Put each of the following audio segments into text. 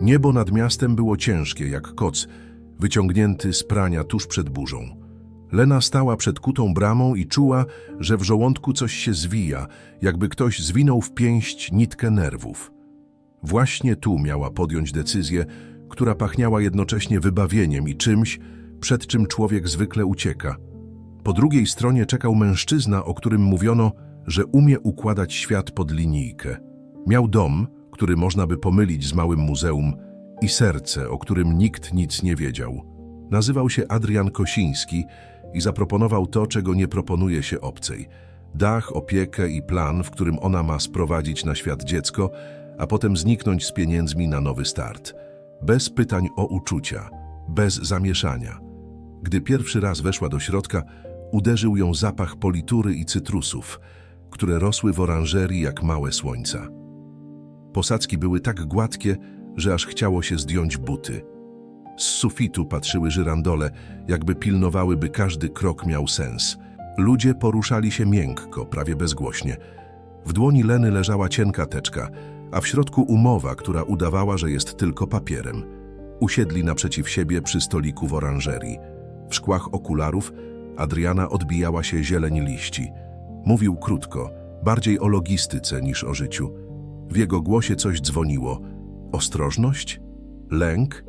Niebo nad miastem było ciężkie jak koc, wyciągnięty z prania tuż przed burzą. Lena stała przed kutą bramą i czuła, że w żołądku coś się zwija, jakby ktoś zwinął w pięść nitkę nerwów. Właśnie tu miała podjąć decyzję, która pachniała jednocześnie wybawieniem i czymś, przed czym człowiek zwykle ucieka. Po drugiej stronie czekał mężczyzna, o którym mówiono, że umie układać świat pod linijkę. Miał dom, który można by pomylić z małym muzeum, i serce, o którym nikt nic nie wiedział. Nazywał się Adrian Kosiński i zaproponował to, czego nie proponuje się obcej. Dach, opiekę i plan, w którym ona ma sprowadzić na świat dziecko, a potem zniknąć z pieniędzmi na nowy start. Bez pytań o uczucia, bez zamieszania. Gdy pierwszy raz weszła do środka, uderzył ją zapach politury i cytrusów, które rosły w oranżerii jak małe słońca. Posadzki były tak gładkie, że aż chciało się zdjąć buty. Z sufitu patrzyły żyrandole, jakby pilnowały, by każdy krok miał sens. Ludzie poruszali się miękko, prawie bezgłośnie. W dłoni Leny leżała cienka teczka, a w środku umowa, która udawała, że jest tylko papierem. Usiedli naprzeciw siebie przy stoliku w oranżerii. W szkłach okularów Adriana odbijała się zieleń liści. Mówił krótko, bardziej o logistyce niż o życiu. W jego głosie coś dzwoniło. Ostrożność? Lęk?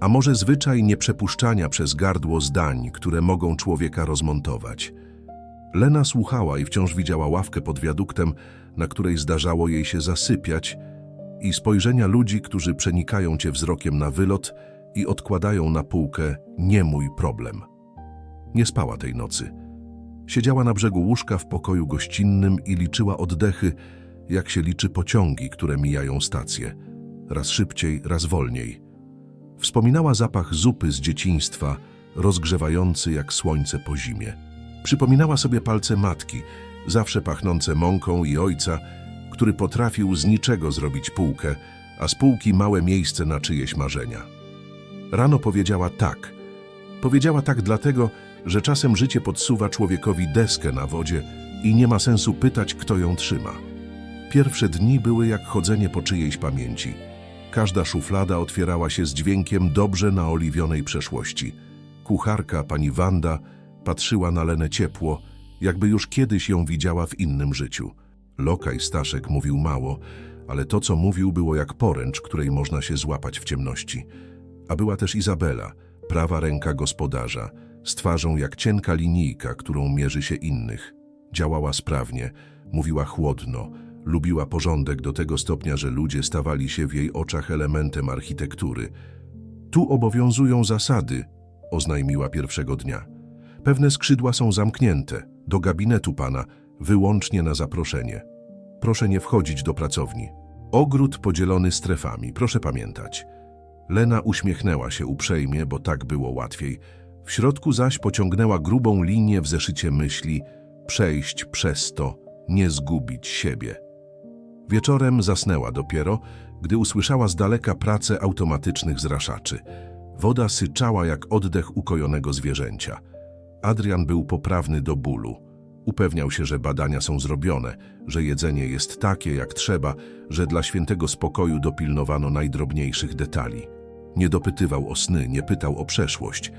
A może zwyczaj nieprzepuszczania przez gardło zdań, które mogą człowieka rozmontować? Lena słuchała i wciąż widziała ławkę pod wiaduktem, na której zdarzało jej się zasypiać, i spojrzenia ludzi, którzy przenikają cię wzrokiem na wylot i odkładają na półkę nie mój problem. Nie spała tej nocy. Siedziała na brzegu łóżka w pokoju gościnnym i liczyła oddechy, jak się liczy pociągi, które mijają stację. Raz szybciej, raz wolniej. Wspominała zapach zupy z dzieciństwa, rozgrzewający jak słońce po zimie. Przypominała sobie palce matki, zawsze pachnące mąką i ojca, który potrafił z niczego zrobić półkę, a z półki małe miejsce na czyjeś marzenia. Rano powiedziała tak. Powiedziała tak dlatego, że czasem życie podsuwa człowiekowi deskę na wodzie i nie ma sensu pytać, kto ją trzyma. Pierwsze dni były jak chodzenie po czyjejś pamięci. Każda szuflada otwierała się z dźwiękiem dobrze naoliwionej przeszłości. Kucharka, pani Wanda, patrzyła na Lenę ciepło, jakby już kiedyś ją widziała w innym życiu. Lokaj Staszek mówił mało, ale to, co mówił, było jak poręcz, której można się złapać w ciemności. A była też Izabela, prawa ręka gospodarza, z twarzą jak cienka linijka, którą mierzy się innych. Działała sprawnie, mówiła chłodno, lubiła porządek do tego stopnia, że ludzie stawali się w jej oczach elementem architektury. Tu obowiązują zasady, oznajmiła pierwszego dnia. Pewne skrzydła są zamknięte, do gabinetu pana, wyłącznie na zaproszenie. Proszę nie wchodzić do pracowni. Ogród podzielony strefami, proszę pamiętać. Lena uśmiechnęła się uprzejmie, bo tak było łatwiej. W środku zaś pociągnęła grubą linię w zeszycie myśli, przejść przez to, nie zgubić siebie. Wieczorem zasnęła dopiero, gdy usłyszała z daleka pracę automatycznych zraszaczy. Woda syczała jak oddech ukojonego zwierzęcia. Adrian był poprawny do bólu. Upewniał się, że badania są zrobione, że jedzenie jest takie, jak trzeba, że dla świętego spokoju dopilnowano najdrobniejszych detali. Nie dopytywał o sny, nie pytał o przeszłość.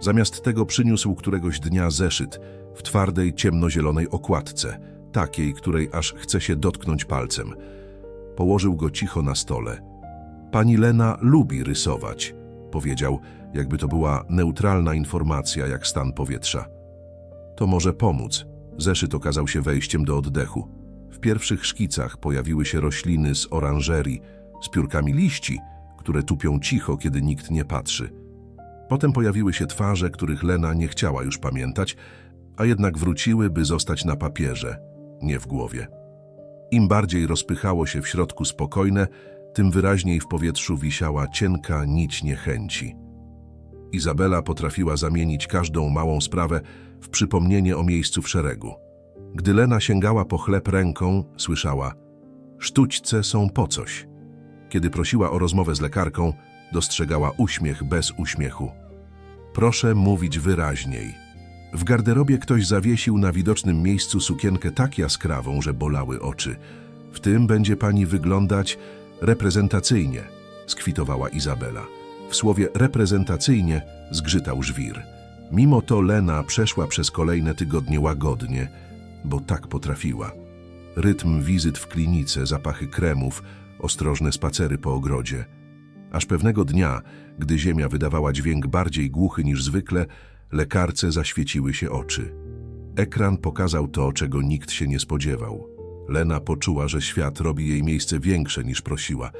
Zamiast tego przyniósł któregoś dnia zeszyt w twardej, ciemnozielonej okładce, takiej, której aż chce się dotknąć palcem. Położył go cicho na stole. Pani Lena lubi rysować, powiedział, jakby to była neutralna informacja, jak stan powietrza. To może pomóc. Zeszyt okazał się wejściem do oddechu. W pierwszych szkicach pojawiły się rośliny z oranżerii, z piórkami liści, które tupią cicho, kiedy nikt nie patrzy. Potem pojawiły się twarze, których Lena nie chciała już pamiętać, a jednak wróciły, by zostać na papierze, nie w głowie. Im bardziej rozpychało się w środku spokojne, tym wyraźniej w powietrzu wisiała cienka nić niechęci. Izabela potrafiła zamienić każdą małą sprawę w przypomnienie o miejscu w szeregu. Gdy Lena sięgała po chleb ręką, słyszała sztućce są po coś. Kiedy prosiła o rozmowę z lekarką, dostrzegała uśmiech bez uśmiechu. Proszę mówić wyraźniej. W garderobie ktoś zawiesił na widocznym miejscu sukienkę tak jaskrawą, że bolały oczy. W tym będzie pani wyglądać reprezentacyjnie. skwitowała Izabela. W słowie reprezentacyjnie zgrzytał żwir. Mimo to Lena przeszła przez kolejne tygodnie łagodnie, bo tak potrafiła. Rytm wizyt w klinice, zapachy kremów, ostrożne spacery po ogrodzie. Aż pewnego dnia, gdy ziemia wydawała dźwięk bardziej głuchy niż zwykle, lekarce zaświeciły się oczy. Ekran pokazał to, czego nikt się nie spodziewał. Lena poczuła, że świat robi jej miejsce większe niż prosiła.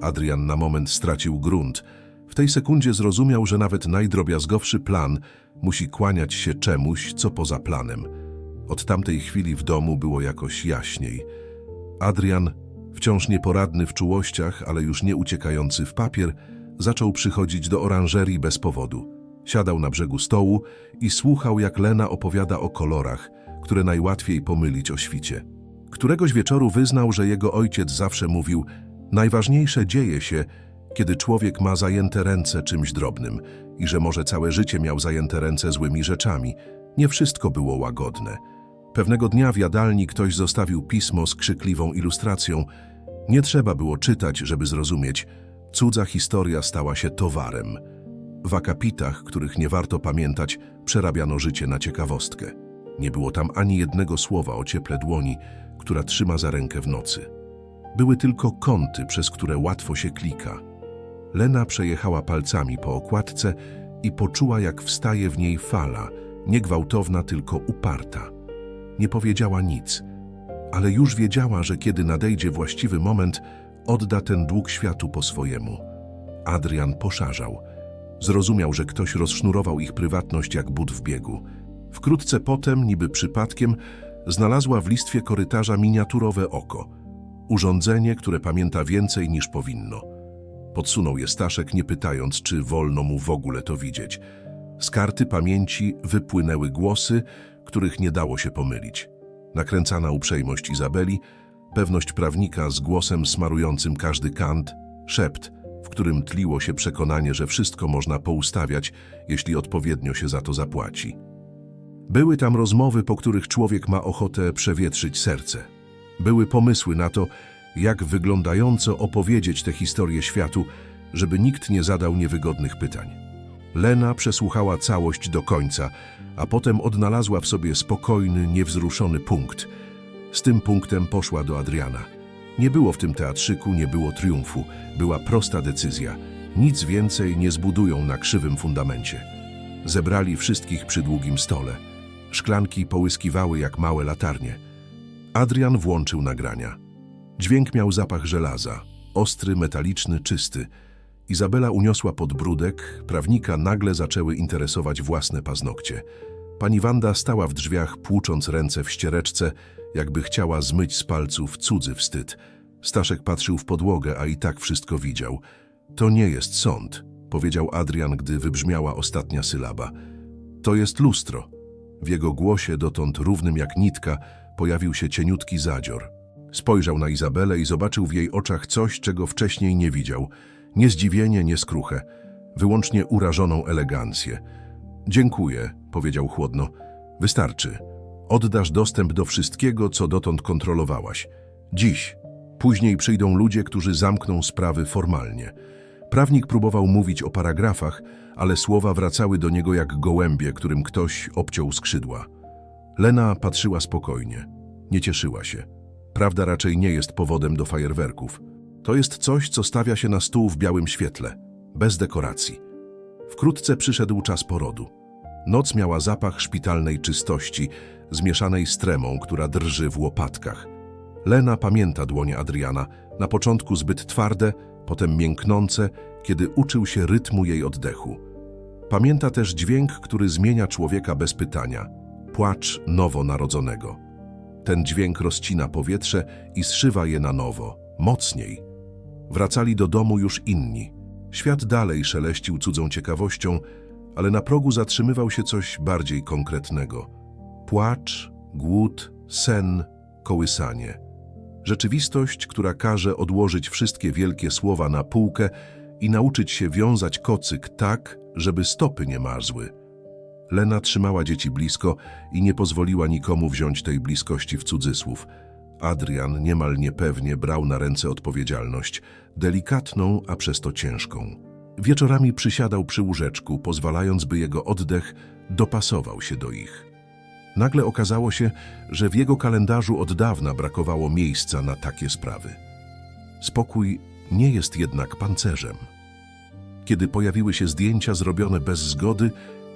Adrian na moment stracił grunt. W tej sekundzie zrozumiał, że nawet najdrobiazgowszy plan musi kłaniać się czemuś, co poza planem. Od tamtej chwili w domu było jakoś jaśniej. Adrian, wciąż nieporadny w czułościach, ale już nie uciekający w papier, zaczął przychodzić do oranżerii bez powodu. Siadał na brzegu stołu i słuchał, jak Lena opowiada o kolorach, które najłatwiej pomylić o świcie. Któregoś wieczoru wyznał, że jego ojciec zawsze mówił: Najważniejsze dzieje się, kiedy człowiek ma zajęte ręce czymś drobnym i że może całe życie miał zajęte ręce złymi rzeczami. Nie wszystko było łagodne. Pewnego dnia w jadalni ktoś zostawił pismo z krzykliwą ilustracją. Nie trzeba było czytać, żeby zrozumieć. Cudza historia stała się towarem. W akapitach, których nie warto pamiętać, przerabiano życie na ciekawostkę. Nie było tam ani jednego słowa o cieple dłoni, która trzyma za rękę w nocy. Były tylko kąty, przez które łatwo się klika. Lena przejechała palcami po okładce i poczuła, jak wstaje w niej fala, nie gwałtowna, tylko uparta. Nie powiedziała nic, ale już wiedziała, że kiedy nadejdzie właściwy moment, odda ten dług światu po swojemu. Adrian poszarzał. Zrozumiał, że ktoś rozsznurował ich prywatność jak but w biegu. Wkrótce potem, niby przypadkiem, znalazła w listwie korytarza miniaturowe oko. Urządzenie, które pamięta więcej niż powinno. Podsunął je Staszek, nie pytając, czy wolno mu w ogóle to widzieć. Z karty pamięci wypłynęły głosy, których nie dało się pomylić. Nakręcana uprzejmość Izabeli, pewność prawnika z głosem smarującym każdy kant, szept, w którym tliło się przekonanie, że wszystko można poustawiać, jeśli odpowiednio się za to zapłaci. Były tam rozmowy, po których człowiek ma ochotę przewietrzyć serce. Były pomysły na to, jak wyglądająco opowiedzieć tę historię światu, żeby nikt nie zadał niewygodnych pytań. Lena przesłuchała całość do końca, a potem odnalazła w sobie spokojny, niewzruszony punkt. Z tym punktem poszła do Adriana. Nie było w tym teatrzyku, nie było triumfu, była prosta decyzja. Nic więcej nie zbudują na krzywym fundamencie. Zebrali wszystkich przy długim stole. Szklanki połyskiwały jak małe latarnie. Adrian włączył nagrania. Dźwięk miał zapach żelaza, ostry, metaliczny, czysty. Izabela uniosła podbródek, prawnika nagle zaczęły interesować własne paznokcie. Pani Wanda stała w drzwiach, płucząc ręce w ściereczce, jakby chciała zmyć z palców cudzy wstyd. Staszek patrzył w podłogę, a i tak wszystko widział. To nie jest sąd, powiedział Adrian, gdy wybrzmiała ostatnia sylaba. To jest lustro. W jego głosie, dotąd równym jak nitka, pojawił się cieniutki zadzior. Spojrzał na Izabelę i zobaczył w jej oczach coś, czego wcześniej nie widział. Nie zdziwienie, nie skruchę, wyłącznie urażoną elegancję. Dziękuję, powiedział chłodno. Wystarczy. Oddasz dostęp do wszystkiego, co dotąd kontrolowałaś. Dziś. Później przyjdą ludzie, którzy zamkną sprawy formalnie. Prawnik próbował mówić o paragrafach, ale słowa wracały do niego jak gołębie, którym ktoś obciął skrzydła. Lena patrzyła spokojnie. Nie cieszyła się. Prawda raczej nie jest powodem do fajerwerków. To jest coś, co stawia się na stół w białym świetle, bez dekoracji. Wkrótce przyszedł czas porodu. Noc miała zapach szpitalnej czystości, zmieszanej z tremą, która drży w łopatkach. Lena pamięta dłonie Adriana, na początku zbyt twarde, potem mięknące, kiedy uczył się rytmu jej oddechu. Pamięta też dźwięk, który zmienia człowieka bez pytania. Płacz nowonarodzonego. Ten dźwięk rozcina powietrze i zszywa je na nowo, mocniej. Wracali do domu już inni. Świat dalej szeleścił cudzą ciekawością, ale na progu zatrzymywał się coś bardziej konkretnego. Płacz, głód, sen, kołysanie. Rzeczywistość, która każe odłożyć wszystkie wielkie słowa na półkę i nauczyć się wiązać kocyk tak, żeby stopy nie marzły. Lena trzymała dzieci blisko i nie pozwoliła nikomu wziąć tej bliskości w cudzysłów. Adrian niemal niepewnie brał na ręce odpowiedzialność, delikatną, a przez to ciężką. Wieczorami przysiadał przy łóżeczku, pozwalając, by jego oddech dopasował się do ich. Nagle okazało się, że w jego kalendarzu od dawna brakowało miejsca na takie sprawy. Spokój nie jest jednak pancerzem. Kiedy pojawiły się zdjęcia zrobione bez zgody,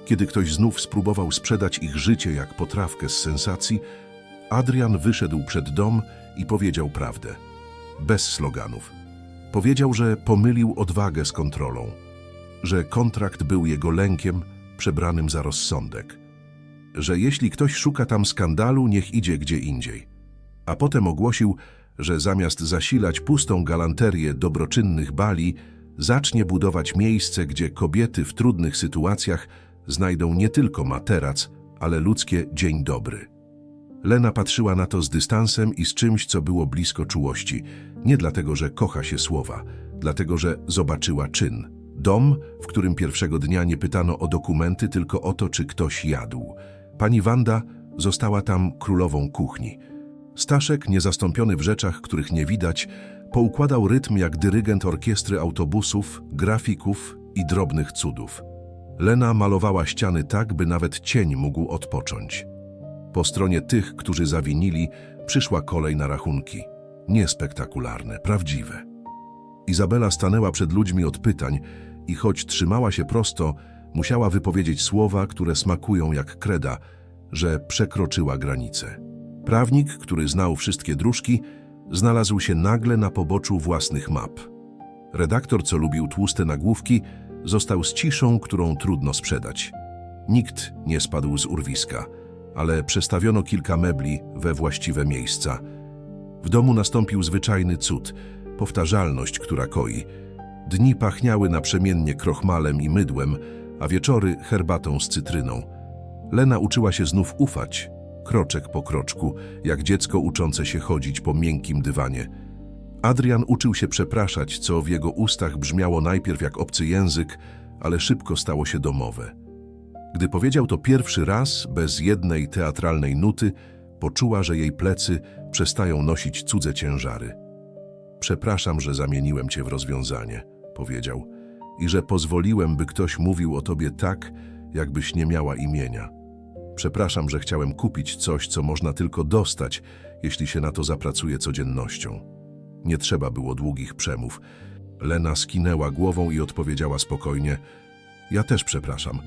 kiedy ktoś znów spróbował sprzedać ich życie jak potrawkę z sensacji, Adrian wyszedł przed dom i powiedział prawdę. Bez sloganów. Powiedział, że pomylił odwagę z kontrolą, że kontrakt był jego lękiem przebranym za rozsądek, że jeśli ktoś szuka tam skandalu, niech idzie gdzie indziej. A potem ogłosił, że zamiast zasilać pustą galanterię dobroczynnych bali, zacznie budować miejsce, gdzie kobiety w trudnych sytuacjach znajdą nie tylko materac, ale ludzkie dzień dobry. Lena patrzyła na to z dystansem i z czymś, co było blisko czułości. Nie dlatego, że kocha się słowa, dlatego, że zobaczyła czyn. Dom, w którym pierwszego dnia nie pytano o dokumenty, tylko o to, czy ktoś jadł. Pani Wanda została tam królową kuchni. Staszek, niezastąpiony w rzeczach, których nie widać, poukładał rytm jak dyrygent orkiestry autobusów, grafików i drobnych cudów. Lena malowała ściany tak, by nawet cień mógł odpocząć. Po stronie tych, którzy zawinili, przyszła kolej na rachunki. Niespektakularne, prawdziwe. Izabela stanęła przed ludźmi od pytań i choć trzymała się prosto, musiała wypowiedzieć słowa, które smakują jak kreda, że przekroczyła granicę. Prawnik, który znał wszystkie dróżki, znalazł się nagle na poboczu własnych map. Redaktor, co lubił tłuste nagłówki, został z ciszą, którą trudno sprzedać. Nikt nie spadł z urwiska, ale przestawiono kilka mebli we właściwe miejsca. W domu nastąpił zwyczajny cud, powtarzalność, która koi. Dni pachniały naprzemiennie krochmalem i mydłem, a wieczory herbatą z cytryną. Lena uczyła się znów ufać, kroczek po kroczku, jak dziecko uczące się chodzić po miękkim dywanie. Adrian uczył się przepraszać, co w jego ustach brzmiało najpierw jak obcy język, ale szybko stało się domowe. Gdy powiedział to pierwszy raz, bez jednej teatralnej nuty, poczuła, że jej plecy przestają nosić cudze ciężary. Przepraszam, że zamieniłem cię w rozwiązanie, powiedział, i że pozwoliłem, by ktoś mówił o tobie tak, jakbyś nie miała imienia. Przepraszam, że chciałem kupić coś, co można tylko dostać, jeśli się na to zapracuje codziennością. Nie trzeba było długich przemów. Lena skinęła głową i odpowiedziała spokojnie: Ja też przepraszam.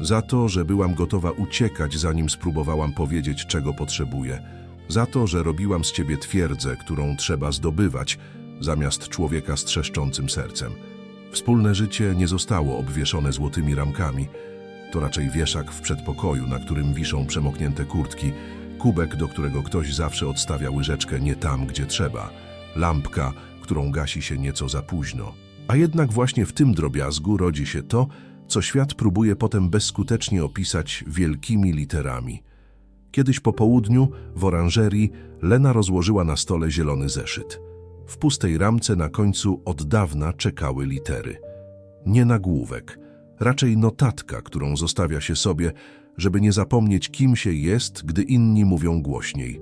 Za to, że byłam gotowa uciekać, zanim spróbowałam powiedzieć, czego potrzebuję. Za to, że robiłam z ciebie twierdzę, którą trzeba zdobywać, zamiast człowieka z trzeszczącym sercem. Wspólne życie nie zostało obwieszone złotymi ramkami. To raczej wieszak w przedpokoju, na którym wiszą przemoknięte kurtki, kubek, do którego ktoś zawsze odstawia łyżeczkę nie tam, gdzie trzeba, lampka, którą gasi się nieco za późno. A jednak właśnie w tym drobiazgu rodzi się to, co świat próbuje potem bezskutecznie opisać wielkimi literami. Kiedyś po południu w oranżerii Lena rozłożyła na stole zielony zeszyt. W pustej ramce na końcu od dawna czekały litery. Nie nagłówek, raczej notatka, którą zostawia się sobie, żeby nie zapomnieć, kim się jest, gdy inni mówią głośniej.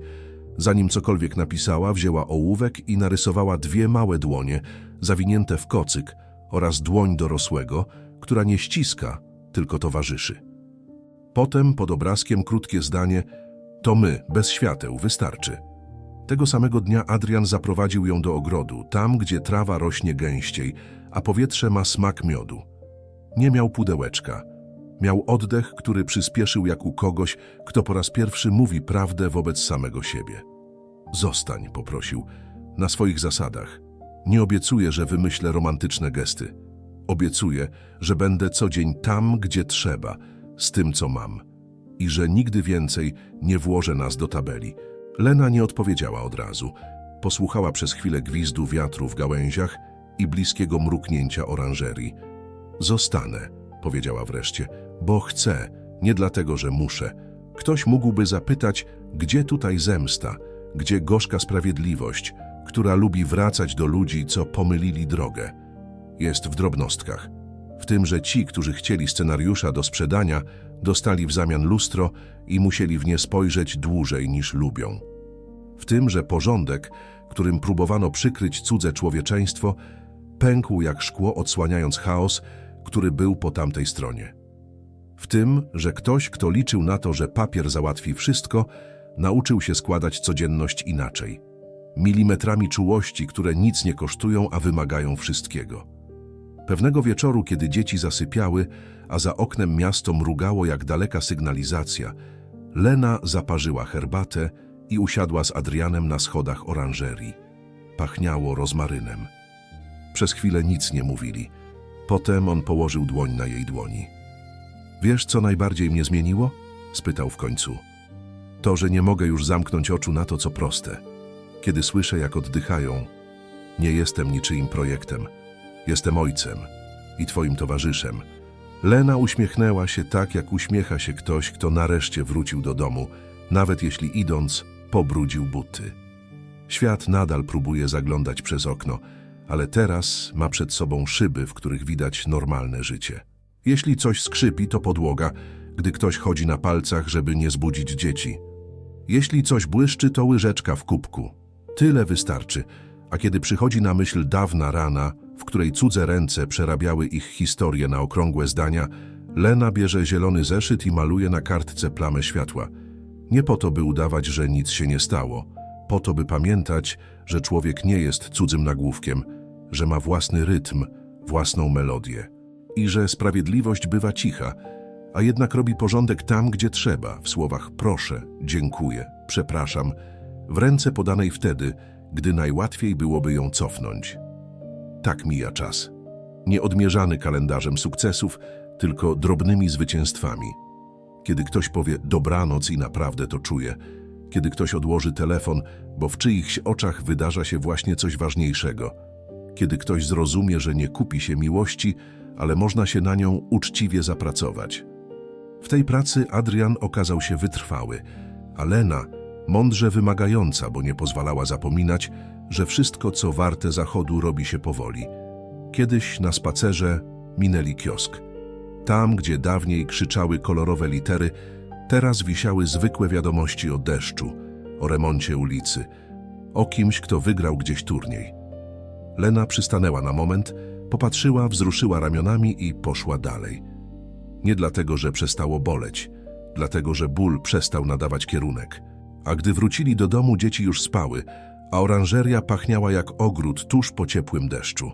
Zanim cokolwiek napisała, wzięła ołówek i narysowała dwie małe dłonie, zawinięte w kocyk, oraz dłoń dorosłego, która nie ściska, tylko towarzyszy. Potem pod obrazkiem krótkie zdanie To my, bez świateł, wystarczy. Tego samego dnia Adrian zaprowadził ją do ogrodu, tam gdzie trawa rośnie gęściej, a powietrze ma smak miodu. Nie miał pudełeczka. Miał oddech, który przyspieszył jak u kogoś, kto po raz pierwszy mówi prawdę wobec samego siebie. Zostań, poprosił, na swoich zasadach. Nie obiecuję, że wymyślę romantyczne gesty. Obiecuję, że będę co dzień tam, gdzie trzeba, z tym, co mam. I że nigdy więcej nie włożę nas do tabeli. Lena nie odpowiedziała od razu. Posłuchała przez chwilę gwizdu wiatru w gałęziach i bliskiego mruknięcia oranżerii. Zostanę, powiedziała wreszcie, bo chcę, nie dlatego, że muszę. Ktoś mógłby zapytać, gdzie tutaj zemsta, gdzie gorzka sprawiedliwość, która lubi wracać do ludzi, co pomylili drogę. Jest w drobnostkach. W tym, że ci, którzy chcieli scenariusza do sprzedania, dostali w zamian lustro i musieli w nie spojrzeć dłużej niż lubią. W tym, że porządek, którym próbowano przykryć cudze człowieczeństwo, pękł jak szkło, odsłaniając chaos, który był po tamtej stronie. W tym, że ktoś, kto liczył na to, że papier załatwi wszystko, nauczył się składać codzienność inaczej. Milimetrami czułości, które nic nie kosztują, a wymagają wszystkiego. Pewnego wieczoru, kiedy dzieci zasypiały, a za oknem miasto mrugało jak daleka sygnalizacja, Lena zaparzyła herbatę i usiadła z Adrianem na schodach oranżerii. Pachniało rozmarynem. Przez chwilę nic nie mówili. Potem on położył dłoń na jej dłoni. Wiesz, co najbardziej mnie zmieniło? spytał w końcu. To, że nie mogę już zamknąć oczu na to, co proste. Kiedy słyszę, jak oddychają, nie jestem niczyim projektem. Jestem ojcem i twoim towarzyszem. Lena uśmiechnęła się tak, jak uśmiecha się ktoś, kto nareszcie wrócił do domu, nawet jeśli idąc, pobrudził buty. Świat nadal próbuje zaglądać przez okno, ale teraz ma przed sobą szyby, w których widać normalne życie. Jeśli coś skrzypi, to podłoga, gdy ktoś chodzi na palcach, żeby nie zbudzić dzieci. Jeśli coś błyszczy, to łyżeczka w kubku. Tyle wystarczy, a kiedy przychodzi na myśl dawna rana, której cudze ręce przerabiały ich historię na okrągłe zdania, Lena bierze zielony zeszyt i maluje na kartce plamę światła. Nie po to, by udawać, że nic się nie stało, po to, by pamiętać, że człowiek nie jest cudzym nagłówkiem, że ma własny rytm, własną melodię i że sprawiedliwość bywa cicha, a jednak robi porządek tam, gdzie trzeba, w słowach proszę, dziękuję, przepraszam, w ręce podanej wtedy, gdy najłatwiej byłoby ją cofnąć. Tak mija czas. Nie odmierzany kalendarzem sukcesów, tylko drobnymi zwycięstwami. Kiedy ktoś powie dobranoc i naprawdę to czuje, kiedy ktoś odłoży telefon, bo w czyichś oczach wydarza się właśnie coś ważniejszego, kiedy ktoś zrozumie, że nie kupi się miłości, ale można się na nią uczciwie zapracować. W tej pracy Adrian okazał się wytrwały, a Lena mądrze wymagająca, bo nie pozwalała zapominać, że wszystko, co warte zachodu, robi się powoli. Kiedyś na spacerze minęli kiosk. Tam, gdzie dawniej krzyczały kolorowe litery, teraz wisiały zwykłe wiadomości o deszczu, o remoncie ulicy, o kimś, kto wygrał gdzieś turniej. Lena przystanęła na moment, popatrzyła, wzruszyła ramionami i poszła dalej. Nie dlatego, że przestało boleć, dlatego, że ból przestał nadawać kierunek. A gdy wrócili do domu, dzieci już spały, a oranżeria pachniała jak ogród tuż po ciepłym deszczu.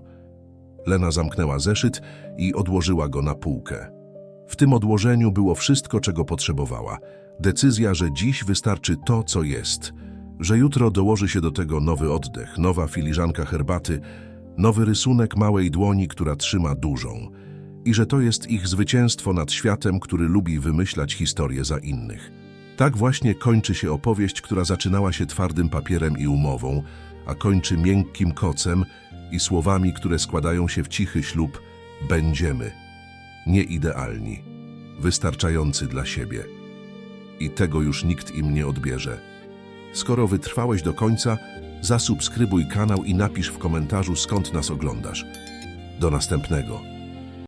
Lena zamknęła zeszyt i odłożyła go na półkę. W tym odłożeniu było wszystko, czego potrzebowała. Decyzja, że dziś wystarczy to, co jest, że jutro dołoży się do tego nowy oddech, nowa filiżanka herbaty, nowy rysunek małej dłoni, która trzyma dużą i że to jest ich zwycięstwo nad światem, który lubi wymyślać historie za innych. Tak właśnie kończy się opowieść, która zaczynała się twardym papierem i umową, a kończy miękkim kocem i słowami, które składają się w cichy ślub będziemy. Nieidealni, wystarczający dla siebie. I tego już nikt im nie odbierze. Skoro wytrwałeś do końca, zasubskrybuj kanał i napisz w komentarzu skąd nas oglądasz. Do następnego.